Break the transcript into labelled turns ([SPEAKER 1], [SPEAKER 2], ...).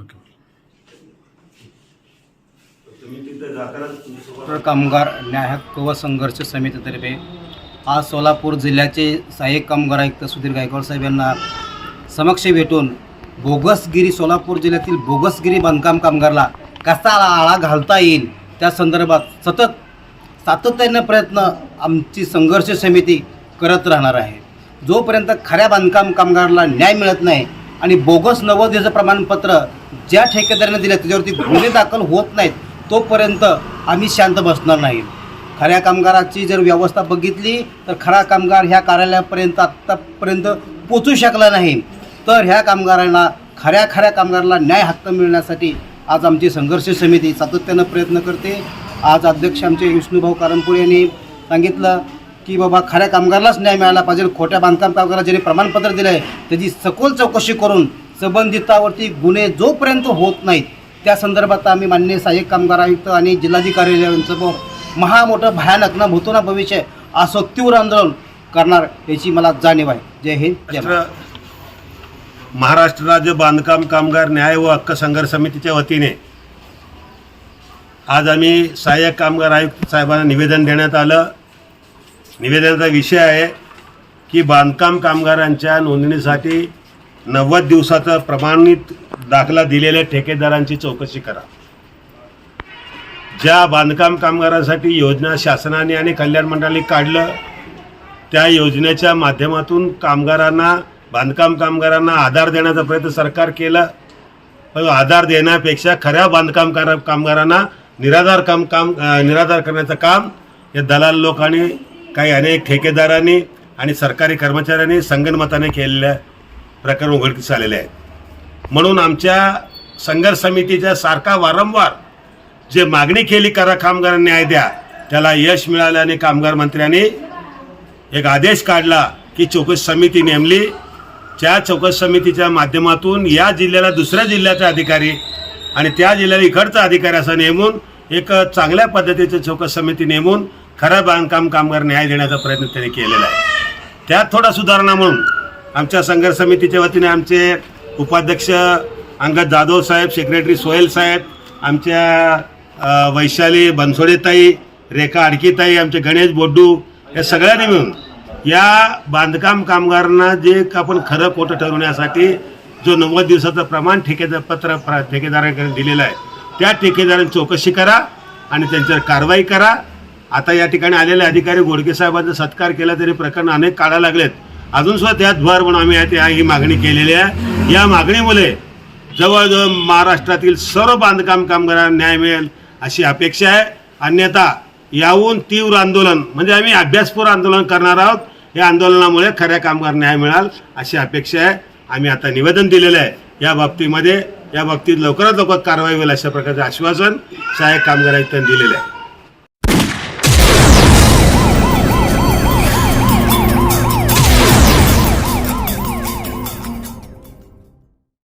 [SPEAKER 1] Okay
[SPEAKER 2] कामगार न्याय हक्क व संघर्ष समितीतर्फे आज सोलापूर जिल्ह्याचे सहाय्यक कामगार आयुक्त सुधीर गायकवाड साहेब यांना समक्ष भेटून बोगसगिरी सोलापूर जिल्ह्यातील बोगसगिरी बांधकाम कामगारला कसा आळा घालता येईल? त्या संदर्भात सतत सातत्याने प्रयत्न आमची संघर्ष समिती करत राहणार आहे. जोपर्यंत खऱ्या बांधकाम कामगाराला न्याय मिळत नाही आणि बोगस नवोदयाचं प्रमाणपत्र ज्या ठेकेदाराने दिल्या त्याच्यावरती गुन्हे दाखल होत नाहीत तोपर्यंत आम्ही शांत बसणार नाही. खऱ्या कामगाराची जर व्यवस्था बघितली तर खरा कामगार ह्या कार्यालयापर्यंत आत्तापर्यंत पोचू शकला नाही. तर ह्या कामगारांना खऱ्या खऱ्या कामगाराला न्याय हक्क मिळण्यासाठी आज आमची संघर्ष समिती सातत्यानं प्रयत्न करते. आज अध्यक्ष आमचे विष्णुभाऊ कारंपुळे यांनी सांगितलं की बाबा खऱ्या कामगारालाच न्याय मिळाला पाहिजे. खोट्या बांधकाम कामगाराला ज्यांनी प्रमाणपत्र दिलं आहे त्याची सखोल चौकशी करून संबंधितावरती गुन्हे जोपर्यंत होत नाहीत त्या संदर्भात आम्ही माननीय सहाय्यक कामगार आयुक्त आणि जिल्हाधिकारी यांच्यासमोर महा मोठं भयानक ना भूतो ना भविष्य असं तीव्र आंदोलन करणार याची मला जाणीव आहे. जय हिंद जय महाराष्ट्र
[SPEAKER 3] राज्य बांधकाम कामगार न्याय व हक्क संघर्ष समितीच्या वतीने आज आम्ही सहाय्यक कामगार आयुक्त साहेबांना निवेदन देण्यात आलं. निवेदनाचा विषय आहे की बांधकाम कामगारांच्या नोंदणीसाठी नव्वद दिवसाचा प्रमाणित दाखला दिलेल्या ठेकेदारांची चौकशी करा. ज्या बांधकाम कामगारांसाठी योजना शासनाने आणि कल्याण मंडळाने काढलं त्या योजनेच्या माध्यमातून कामगारांना बांधकाम कामगारांना आधार देण्याचा प्रयत्न सरकार केला. पण आधार देण्यापेक्षा खऱ्या बांधकाम कार- कामगारांना निराधार काम काम निराधार करण्याचं काम या दलाल लोकांनी काही अनेक ठेकेदारांनी आणि सरकारी कर्मचाऱ्यांनी संगनमताने केलेल्या प्रकरण उघडकीस आलेले आहेत. म्हणून आमच्या संघर्ष समितीच्या सारखा वारंवार जे मागणी केली करा कामगारांना न्याय द्या त्याला यश मिळाल्याने कामगार मंत्र्यांनी एक आदेश काढला की चौकशी समिती नेमली. त्या चौकशी समितीच्या माध्यमातून या जिल्ह्याला दुसऱ्या जिल्ह्याचा अधिकारी आणि त्या जिल्ह्याला इकडचा अधिकारी असं नेमून एक चांगल्या पद्धतीची चौकशी समिती नेमून खरा बांधकाम कामगार न्याय देण्याचा प्रयत्न त्यांनी केलेला आहे. त्यात थोडा सुधारणा म्हणून आमच्या संघर्ष समितीच्या वतीने आमचे उपाध्यक्ष अंगद जाधव साहेब सेक्रेटरी सोहेल साहेब आमच्या वैशाली बनसोडेताई रेखा आडकीताई आमचे गणेश बोड्डू या सगळ्यांनी मिळून या बांधकाम कामगारांना जे आपण खरं खोटं ठरवण्यासाठी जो नव्वद दिवसाचं प्रमाण ठेकेदार पत्र ठेकेदारांकडे दिलेलं आहे त्या ठेकेदारांची चौकशी करा आणि त्यांच्यावर कारवाई करा. आता या ठिकाणी आलेले अधिकारी गोडके साहेबांचा सत्कार केला तरी प्रकरण अनेक काढायला लागलेत. अजून सुद्धा त्यात भर म्हणून आम्ही त्या- ही मागणी केलेली आहे. या मागणीमुळे जवळजवळ महाराष्ट्रातील सर्व बांधकाम कामगारांना न्याय मिळेल अशी अपेक्षा आहे. अन्यथा याहून तीव्र आंदोलन म्हणजे आम्ही अभ्यासपूर आंदोलन करणार आहोत. या आंदोलनामुळे खऱ्या कामगार न्याय मिळाल अशी अपेक्षा आहे. आम्ही आता निवेदन दिलेलं आहे. या बाबतीमध्ये या बाबतीत लवकरात लवकर कारवाई होईल अशा प्रकारचे आश्वासन सहाय्यक कामगारांनी दिलेलं आहे.